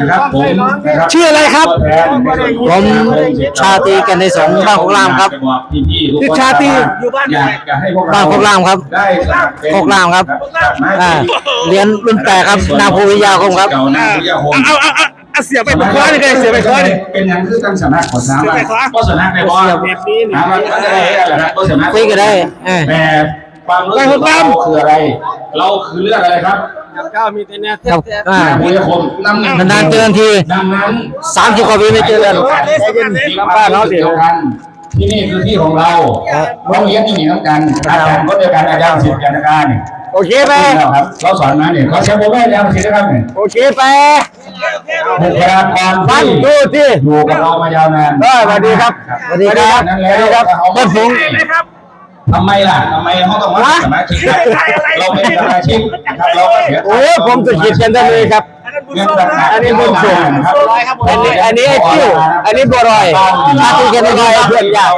นะครับผมนะครับชื่ออะไรครับตัวแทนในส่วนของผมชาตรีกันในสงฆ์บ้านโคกรามครับพี่ๆทุกคนชาตรีอยู่บ้านอยากจะให้พวกเรบ้านโคกรามครับได้สนับเป็นโคกรามครับอ่าเรียนรุ่นแปดครับนาภูวิทยาคมครับเก่านาภูวิทยาคมเอาเอาเอาเอาเสียไปคว้าเลยเสียไปคว้าเลยเป็นอย่างคือตั้งสำนักของสามเสียไปคว้าก็สำนักในบอลถามว่าก็ได้อะไรนะก็สำนักคุยกันได้เออแต่ ความรู้สึกของเราคืออะไร เราคือเรื่องอะไรครับครับอ่านาภูวิทยาคมนำนานๆเจอกันทีดังนั้นสามสิบกว่าปีไม่เจอกัน มีความรู้สึกเดียวกันที่นี่คือที่ของเราโรงเรียนที่มีน้ำกันอาจารย์ก็เดียวกันอาจารย์ศิษย์กันการโอเคไปครับเราสอนมาเนี่ยเขาใช้โปรแกรมอาจารย์ศิษย์นะครับเนี่ยโอเคไปบุคลากรฟังที่ ดูที่ อยู่กับเรามายาวนานเออสวัสดีครับสวัสดีครับ นั่นสแล้วัสดีครับเอาเพื่อนฝูง ทำไมล่ะทำไมเขาต้องมาเป็นสมาชิกเราเป็นสมาชิกนะครับเราก็เสียโอ้ยผมจะขีดกันได้เลยครับเงินต่างๆอันนี้บุญส่งครับอันนี้อันนี้ไอ้คิ้วอันนี้บัวลอยชาตรีกันในสงฆ์เพื่อนยาก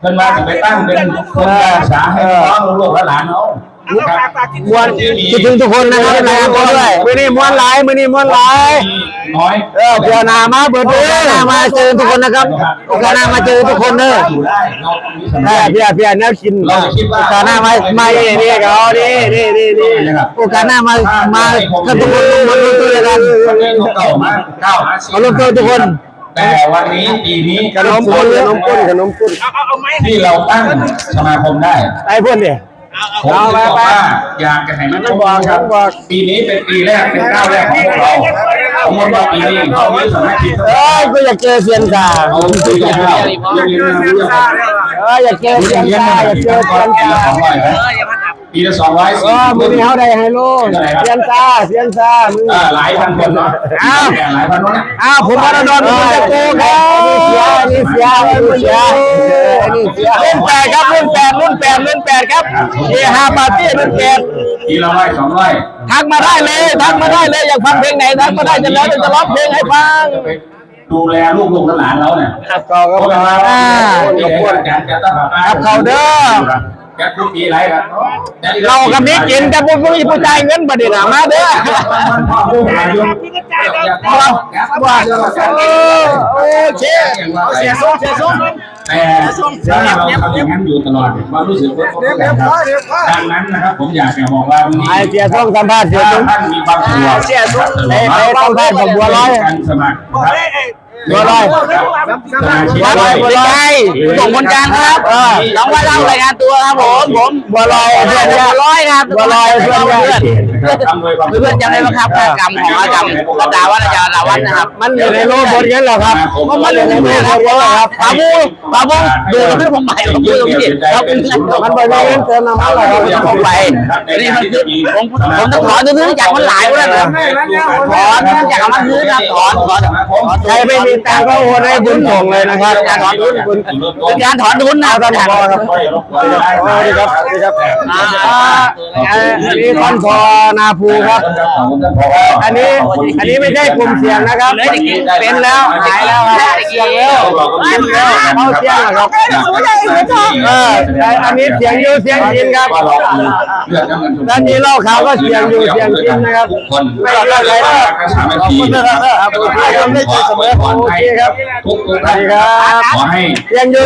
เพิ่นมาจะไปตั้งเป็นคนการศึกษาให้น้องลูกๆและหลานเขาครับ มวนคิดถึงทุกคนนะครับในอำเภอด้วยมือนี้มวนหลายมือนี้มวนหลายน้อยเออเพื่อหนามาเบิดเด้อหนามาเจอทุกคนนะครับโอกาสหน้ามาเจอทุกคนเด้ออยู่ได้เรามีสำแม่คัญเพี่ยเพี่ยแนวกินเราจะคิดว่าโอกาสหน้ามามานี่นี่เขานี่นี่นี่นี่โอกาสหน้ามามาถ้าทุกคนมาลงตัวกันประเทศเขาเก่ามากเก้าห้าสิบมาลงตัวทุกคนแต่วันนี้ปีนี้ขนมปุ้นขนมปุ้นขนมปุ้นเอาเอาเอาไม้ที่เราตั้งสมาคมได้ไอ้เพื่อนเนี่ย ผมถึงบอกว่าอยากจะให้มันต้องบอกครับปีนี้เป็นปีแรกเป็นก้าวแรกของพวกเราสมมติว่าปีนี้เขาไม่สามารถคิดเอ้ยก็อยากเจอเซียนกาเอาปีที่แล้วเรียนเรียนเรียนเอออยากเจอเซียนกาอยากเจอเซียนปีกาละสองร้อยนะปีละสองร้อยเอสี่อสิบมือนี้เขาได้ไฮโลเซียนซาเซียนซามึงหลายพันคนเนาะหลายพันคนนะอ้าวผมมาราดอนผมจะโกงครับนี่เสียนี่เสียนี่เสียนี่เสียรุ่นแปดครับรุ่นแปดรุ่นแปดรุ่นแปดครับเฮฮาปาร์ตี้รุ่นแปดทีละร้อยสองร้อยทักมาได้เลยทักมาได้เลยอยากฟังเพลงไหนทักมาได้จะแล้วจะร้องเพลงให้ฟังดูแลลูกลูกหลานเราเนี่ยครับก็ก็เขาเป็นมาอ่าที่ารจัดตั้งครับเขาเด้อ แกทุกปีไรครับเรากับนี้กินแต่พวกผู้ผู้จ่ายเงินบัดนี้นะมาเด้อว่าเออโอเคเสียส้มเสียส้มแต่ถ้าเราทำอย่างนั้นอยู่ตลอดว่ารู้สึกว่าดังนั้นนะครับผมอยากจะบอกว่าวันนี้ไอเสียส้มสัมภาษณ์เสียถ้าส้มท่านมีความสุขเสียส้มไปไปสัมภาษณ์กับบัวลอยการสมัครครั บบัวลอยสมาชิกบัวลอยบัวลอยส่งคนกลางครับเออน้องว่าเล่ารายงานตัวครับผมผมบัวลอยเพื่อนบัวลอยครับบัวลอยเพื่อน เพื่อนเพื่อนจำได้ไหมครับพฤติกรรมของอาจารย์กระดาวัฒน์อาจารย์ลาวัฒน์นะครับ มันอยู่ในโลกบนกันเหรอครับก็มันอยู่ในโลกบนกันเหรอครับปาบูปาบูดูกระทืบผมใหม่ผมพูดตรงนี้เราเป็นเงินมันไปเงินเติมน้ำมันเราจะผมไปนี่มันคือผมผมต้องถอนซื้อจากมันหลายวันแล้วถอนจากมันซื้อครับถอนถอนใครไม่มีตังค์ก็โอนให้บุญส่งเลยนะครับการถอนทุนบุญเป็นการถอนทุนนะตอนนี้ครับสวัสดีครับสวัสดีครับอันนี้คอนพอนาภูครับ อันนี้อันนี้ไม่ใช่กลุ่มเสี่ยงนะครับ เป็นแล้วหายแล้วครับเสี่ยงแล้วเป็นแล้วเข้าเสี่ยงแล้วครับเออแต่อันนี้เสี่ยงอยู่เสี่ยงจริงครับด้านนี้เล่าขาวก็เสี่ยงอยู่เสี่ยงจริงนะครับไม่หลอกใครนะขอบคุณนะครับขอบคุณที่ทำได้ใจเสมอโอเคครับทุกสวัสดีครับขอให้เสี่ยงอยู่